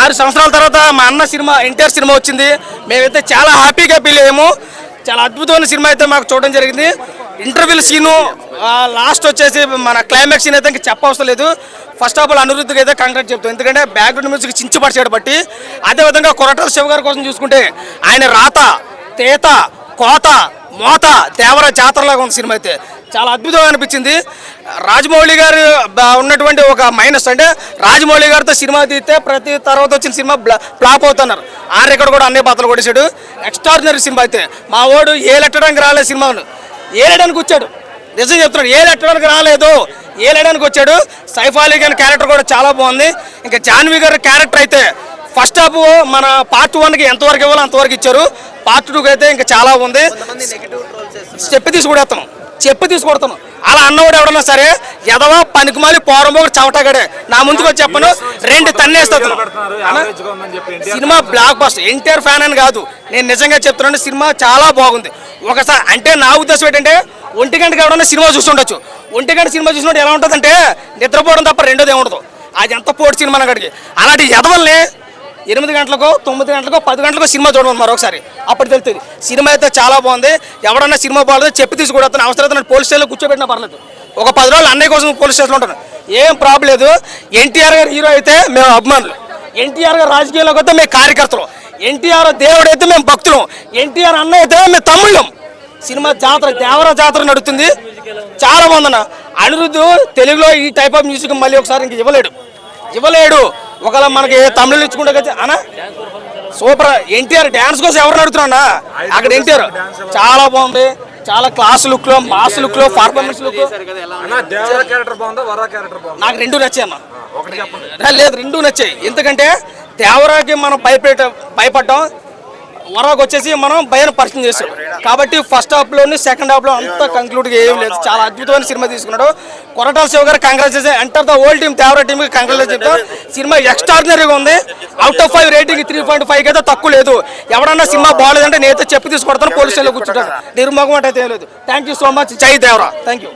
ఆరు సంవత్సరాల తర్వాత మా అన్న సినిమా ఎన్టీఆర్ సినిమా వచ్చింది. మేమైతే చాలా హ్యాపీగా ఫీల్ అయ్యాము. చాలా అద్భుతమైన సినిమా అయితే మాకు చూడడం జరిగింది. ఇంటర్వ్యూల సీను లాస్ట్ వచ్చేసి మన క్లైమాక్స్ సీన్ అయితే ఇంకా చెప్పవసరం లేదు. ఫస్ట్ ఆఫ్ ఆల్ అనిరుద్ధికి అయితే కంగ్రాట్ చెప్తాం. ఎందుకంటే బ్యాక్గ్రౌండ్ మ్యూజిక్ చించపరిచాడు బట్టి అదేవిధంగా కొరటాల శివ గారి కోసం చూసుకుంటే ఆయన రాత తేత కోత మోత తేవర జాతరలాగా ఉంది సినిమా అయితే. చాలా అద్భుతంగా అనిపించింది. రాజమౌళి గారు ఉన్నటువంటి ఒక మైనస్ అంటే రాజమౌళి గారితో సినిమా తీస్తే ప్రతి తర్వాత వచ్చిన సినిమా బ్లా- ఫ్లాప్ అవుతున్నారు. ఆ రికార్డు కూడా అన్ని పాత్రలు కొట్టేశాడు. ఎక్స్ట్రాడినరీ సినిమా అయితే. మా వాడు ఏలెట్టడానికి రాలేదు సినిమాను. ఏలడానికి వచ్చాడు. నిజం చెప్తున్నాడు ఏలెట్టడానికి రాలేదు. ఏలేయడానికి వచ్చాడు. సైఫ్ అలీ గారి క్యారెక్టర్ కూడా చాలా బాగుంది. ఇంకా జాన్వి గారి క్యారెక్టర్ అయితే ఫస్ట్ హాఫ్ మన పార్ట్ వన్కి ఎంతవరకు ఇవ్వాలో అంతవరకు ఇచ్చారు. పార్ట్ టూకి అయితే ఇంకా చాలా ఉంది. చెప్పి తీసి కొడతాను చెప్పి తీసి కొడతాను అలా అన్నవాడు ఎవడన్నా సరే ఎదవా పనికిమాలి పోరంబోకు చవటగాడే. నా ముందుకు వచ్చి చెప్పను రెండు తన్నేస్తాను సినిమా బ్లాక్ బస్ ఎన్టీఆర్ ఫ్యాన్ అని కాదు. నేను నిజంగా చెప్తున్నాను సినిమా చాలా బాగుంది. ఒకసారి అంటే నా ఉద్దేశం ఏంటంటే ఒంటి గంటకి ఎవడన్నా సినిమా చూస్తుండొచ్చు. ఒంటి గంట సినిమా చూసినప్పుడు ఎలా ఉంటుందంటే నిద్రపోవడం తప్ప రెండోది ఏముండదు. అది ఎంత పోటీ సినిమా అక్కడికి అలాంటి ఎదవల్ని ఎనిమిది గంటలకు తొమ్మిది గంటలకో పది గంటలకు సినిమా చూడమని మరొకసారి. అప్పుడు తెలుస్తుంది. సినిమా అయితే చాలా బాగుంది. ఎవడన్నా సినిమా బాగాలేదు చెప్పి తీసుకుని అతను అవసరం పోలీస్ స్టేషన్లో కూర్చోబెట్టినా పర్లేదు. ఒక పది రోజులు అన్నయ్య కోసం పోలీస్ స్టేషన్లో ఉంటాను. ఏం ప్రాబ్లం లేదు. ఎన్టీఆర్ గారు హీరో అయితే మేము అభిమానులు. ఎన్టీఆర్ గారు రాజకీయంలోకి వస్తే మేము కార్యకర్తలు. ఎన్టీఆర్ దేవుడు అయితే మేము భక్తులం. ఎన్టీఆర్ అన్న అయితే మేము తమ్ముళ్ళం. సినిమా జాతర దేవర జాతర నడుస్తుంది చాలా బాగుందన్న. అనిరుద్ధు తెలుగులో ఈ టైప్ ఆఫ్ మ్యూజిక్ మళ్ళీ ఒకసారి ఇంక ఇవ్వలేడు. ఇవ్వలేడు. ఒకవేళ మనకి తమిళ ఇచ్చుకుంటే కదా అన్న సూపర్. ఎన్టీఆర్ డ్యాన్స్ కోసం ఎవరు నడుతున్నా అక్కడ ఎన్టీఆర్ చాలా బాగుంది. చాలా క్లాస్ లుక్లో మాస్ లుక్లో పర్ఫార్మెన్స్ లుక్ నాకు రెండు నచ్చాయి అన్న. లేదు రెండు నచ్చాయి. ఎందుకంటే దేవరాకి మనం భయపెట్ట భయపడ్డాం. వరాకు వచ్చేసి మనం భయం పరిచయం చేసాం. కాబట్టి ఫస్ట్ హాఫ్లోని సెకండ్ హాఫ్లో అంత అంతా ఏం లేదు. చాలా అద్భుతమైన సినిమా తీసుకున్నాడు. కొరటాల శివ గారు congratulation entire the whole team Devara team congratulation చెప్తాం సినిమా ఎక్స్ట్రాడినరీగా ఉంది. Out of five rating three point five అయితే తక్కువ లేదు. ఎవడన్నా సినిమా బాగాలేదంటే నేనైతే చెప్పి తీసుకొడతాను. పోలీసులో కూర్చుంటాను నిర్మోగం అంటే ఏం లేదు. థ్యాంక్ యూ సో మచ్ జై దేవరా థ్యాంక్ యూ